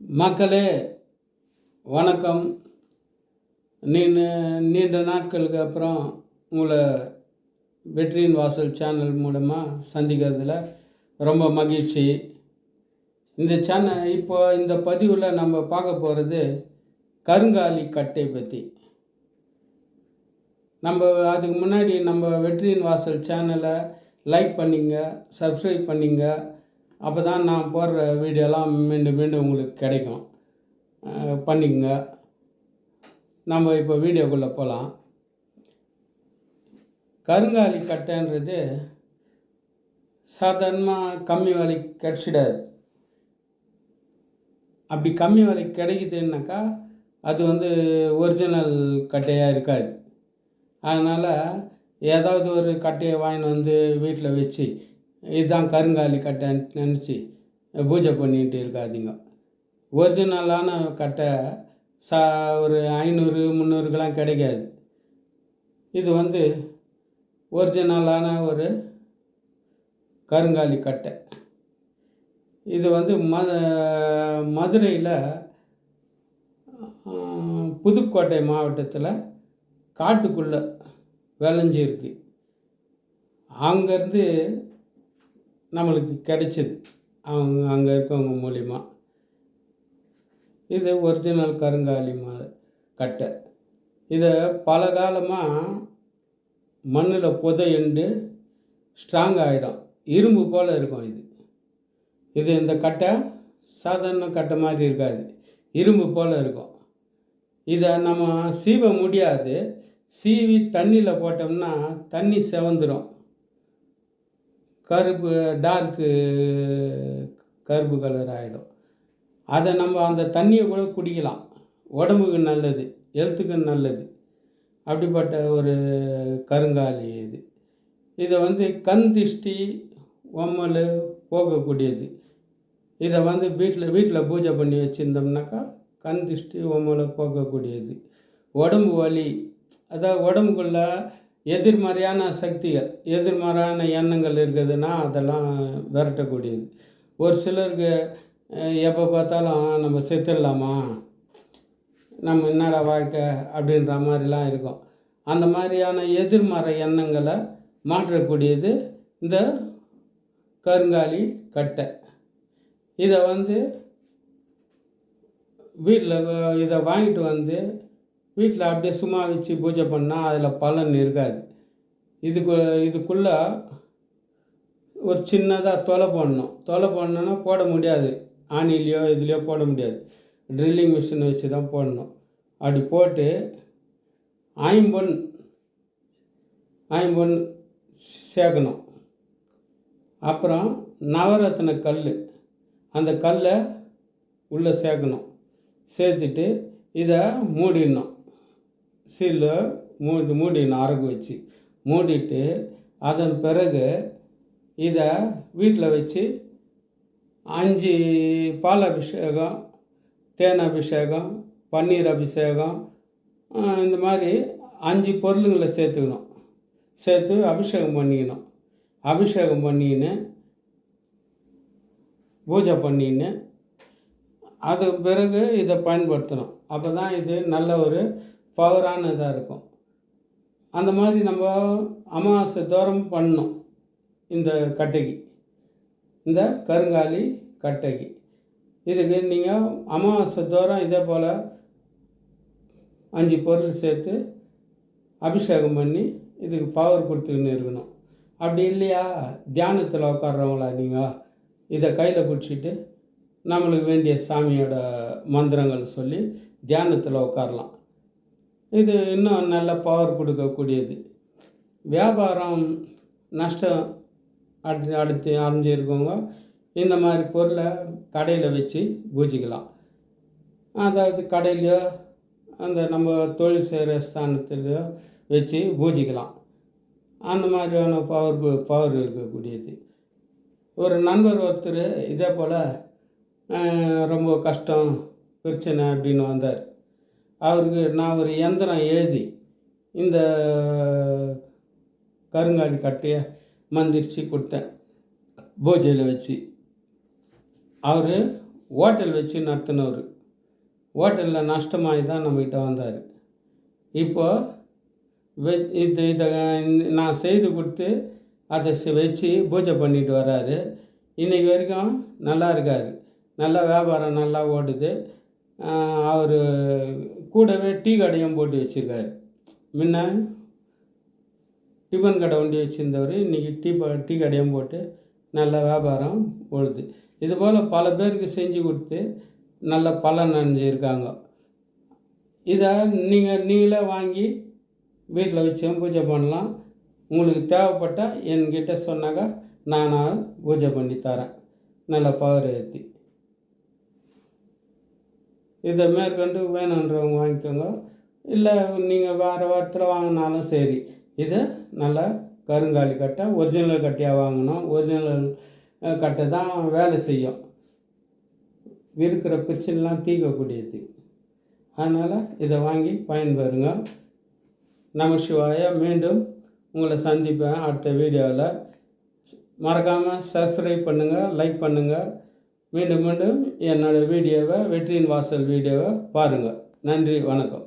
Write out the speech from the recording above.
மக்களே வணக்கம். நீண்ட நீண்ட நாட்களுக்கு அப்புறம் உங்களை வெற்றியின் வாசல் சேனல் மூலமாக சந்திக்கிறதுல ரொம்ப மகிழ்ச்சி. இந்த சேனல் இப்போ இந்த பதிவில் நம்ம பார்க்க போகிறது கருங்காலி கட்டை பற்றி நம்ம அதுக்கு முன்னாடி நம்ம வெற்றியின் வாசல் சேனலை லைக் பண்ணிங்க சப்ஸ்கிரைப் பண்ணிங்க அப்போ தான் நான் போடுற வீடியோலாம் மீண்டும் மீண்டும் உங்களுக்கு கிடைக்கும். பண்ணிக்கோங்க பண்ணிக்கங்க. நம்ம இப்போ வீடியோக்குள்ளே போகலாம் கருங்காலி கட்டைன்றது சாதாரணமாக கம்மி விலைக்கு கிடச்சிடாது. அப்படி கம்மி விலைக்கு கிடைக்குதுன்னாக்கா அது வந்து ஒரிஜினல் கட்டையாக இருக்காது. அதனால் ஏதாவது ஒரு கட்டையை வாங்கின்னு வந்து வீட்டில் வச்சு இதுதான் கருங்காலி கட்டைன்னு நினச்சி பூஜை பண்ணிட்டு இருக்காதீங்க. ஒரிஜினலான கட்டை சா ஒரு ஐநூறு முந்நூறுக்கெலாம் கிடைக்காது. இது வந்து ஒரிஜினலான ஒரு கருங்காலி கட்டை. இது வந்து மத மதுரையில் புதுக்கோட்டை மாவட்டத்தில் காட்டுக்குள்ளே விளைஞ்சிருக்கு. அங்கேருந்து நம்மளுக்கு கிடைச்சிது. அவங்க அங்கே இருக்கவங்க மூலிமா இது ஒரிஜினல் கருங்காலி மா கட்டை. இதை பல காலமாக மண்ணில் புதையுண்டு ஸ்ட்ராங் ஆகிடும் இரும்பு போல் இருக்கும் இது. இது இந்த கட்டை சாதாரண கட்டை மாதிரி இருக்காது. இரும்பு போல் இருக்கும். இதை நம்ம சீவ முடியாது. சீவி தண்ணியில் போட்டோம்னா தண்ணி செவந்துடும் கருப்பு டார்க்கு கருப்பு கலர் ஆகிடும் அதை நம்ம அந்த தண்ணியை கூட குடிக்கலாம். உடம்புக்கு நல்லது ஹெல்த்துக்கு நல்லது. அப்படிப்பட்ட ஒரு கருங்காலி இது. இதை வந்து கண் திஷ்டி ஒம்மல் போகக்கூடியது இதை வந்து வீட்டில் வீட்டில் பூஜை பண்ணி வச்சுருந்தோம்னாக்கா கண் திஷ்டி ஒம்மல் போகக்கூடியது உடம்பு வலி அதாவது உடம்புக்குள்ள எதிர்மறையான சக்திகள் எதிர்மறையான எண்ணங்கள் இருக்குதுன்னா அதெல்லாம் விரட்டக்கூடியது. ஒரு சிலருக்கு எப்போ பார்த்தாலும் நம்ம செத்துடலாமா? நம்ம என்னடா வாழ்க்கை? அப்படின்ற மாதிரிலாம் இருக்கும். அந்த மாதிரியான எதிர்மறை எண்ணங்களை மாற்றக்கூடியது இந்த கருங்காலி கட்டை. இதை வந்து வீட்டில் இதை வாங்கிட்டு வந்து வீட்டில் அப்படியே சும்மா வச்சு பூஜை பண்ணால் அதில் பலன் இருக்காது. இதுக்கு இதுக்குள்ளே ஒரு சின்னதாக தொலை போடணும். தொலை போடணுன்னா போட முடியாது. ஆணிலேயோ இதுலேயோ போட முடியாது. ட்ரில்லிங் மிஷின் வச்சு தான் போடணும். அப்படி போட்டு ஐம்பொன் ஐம்பொன் சேர்க்கணும். அப்புறம் நவரத்ன கல் அந்த கல்லை உள்ளே சேர்க்கணும். சேர்த்துட்டு இதை மூடிடணும். சீலில் மூடி மூடிடணும் அரகு வச்சு மூடிட்டு அதன் பிறகு இதை வீட்டில் வச்சு அஞ்சு பால் அபிஷேகம் தேன் அபிஷேகம் பன்னீர் அபிஷேகம் இந்த மாதிரி அஞ்சு பொருளுங்களை சேர்த்துக்கணும். சேர்த்து அபிஷேகம் பண்ணிக்கணும். அபிஷேகம் பண்ணின்னு பூஜை பண்ணின்னு அதுக்கு பிறகு இதை பயன்படுத்தணும். அப்போ தான் இது நல்ல ஒரு பவரான இதாக இருக்கும். அந்த மாதிரி நம்ம அமாவாசை தோறும் பண்ணணும் இந்த கட்டகி. இந்த கருங்காலி கட்டகி. இதுக்கு நீங்கள் அமாவாசை தோறும் இதே போல் அஞ்சு பொருள் சேர்த்து அபிஷேகம் பண்ணி இதுக்கு பவர் கொடுத்துக்கின்னு இருக்கணும். அப்படி இல்லையா? தியானத்தில் உட்கார்றவங்களா நீங்கள் இதை கையில் பிடிச்சிட்டு நம்மளுக்கு வேண்டிய சாமியோட மந்திரங்கள் சொல்லி தியானத்தில் உட்காரலாம். இது இன்னும் நல்ல பவர் கொடுக்கக்கூடியது. வியாபாரம் நஷ்டம் அடுத்து அடுத்து அடைஞ்சிருக்கவங்க இந்த மாதிரி பொருளை கடையில் வச்சு பூஜிக்கலாம். அதாவது கடையிலையோ அந்த நம்ம தொழில் செய்கிற ஸ்தானத்துலையோ வச்சு பூஜிக்கலாம். அந்த மாதிரியான பவர் பவர் இருக்கக்கூடியது. ஒரு நண்பர் ஒருத்தர் இதே போல் ரொம்ப கஷ்டம் பிரச்சனை அப்படின்னு வந்தார். அவருக்கு நான் ஒரு எந்திரம் எழுதி இந்த கருங்காலி கட்டையை மந்திரிச்சு கொடுத்தேன். பூஜையில் வச்சு. அவர் ஹோட்டல் வச்சு நடத்தினவர். ஹோட்டலில் நஷ்டமாகி தான் நம்மக்கிட்ட வந்தார். இப்போது வெ இது இதை நான் செய்து கொடுத்து அதை செ- வச்சு பூஜை பண்ணிட்டு வராரு. இன்றைக்கி வரைக்கும் நல்லா இருக்கார். நல்லா வியாபாரம் நல்லா ஓடுது. அவர் கூடவே டீ கடையும் போட்டு வச்சுருக்காரு. முன்ன டிஃபன் கடை ஒண்டி வச்சுருந்தவர் இன்றைக்கி டீ ப டீ கடையும் போட்டு நல்ல வியாபாரம் ஓடுது. இதுபோல் பல பேருக்கு செஞ்சு கொடுத்து நல்ல பலன் அணிஞ்சிருக்காங்க இதை நீங்கள் நீங்களே வாங்கி வீட்டில் வச்சும் பூஜை பண்ணலாம். உங்களுக்கு தேவைப்பட்டால் என்கிட்ட சொன்னாக்கா நான் பூஜை பண்ணி தரேன். நல்ல பவர் ஏற்றி இதை மேற்கொண்டு வேணுன்றவங்க வாங்கிக்கோங்க. இல்லை நீங்கள் வேறு வாரத்தில் வாங்கினாலும் சரி. இது நல்லா கருங்காலி கட்டை ஒரிஜினல் கட்டையாக வாங்கணும். ஒரிஜினல் கட்டை தான் வேலை செய்யும். இருக்கிற பிரச்சனைலாம் தீர்க்கக்கூடியது அதனால் இதை வாங்கி பயன்பெறுங்க. நமசிவாய மீண்டும் உங்களை சந்திப்பேன் அடுத்த வீடியோவில். மறக்காமல் சப்ஸ்கிரைப் பண்ணுங்கள் லைக் பண்ணுங்கள் மீண்டும் மீண்டும் என்னோடய வீடியோவை வெற்றியின் வாசல் வீடியோவை பாருங்கள் நன்றி வணக்கம்.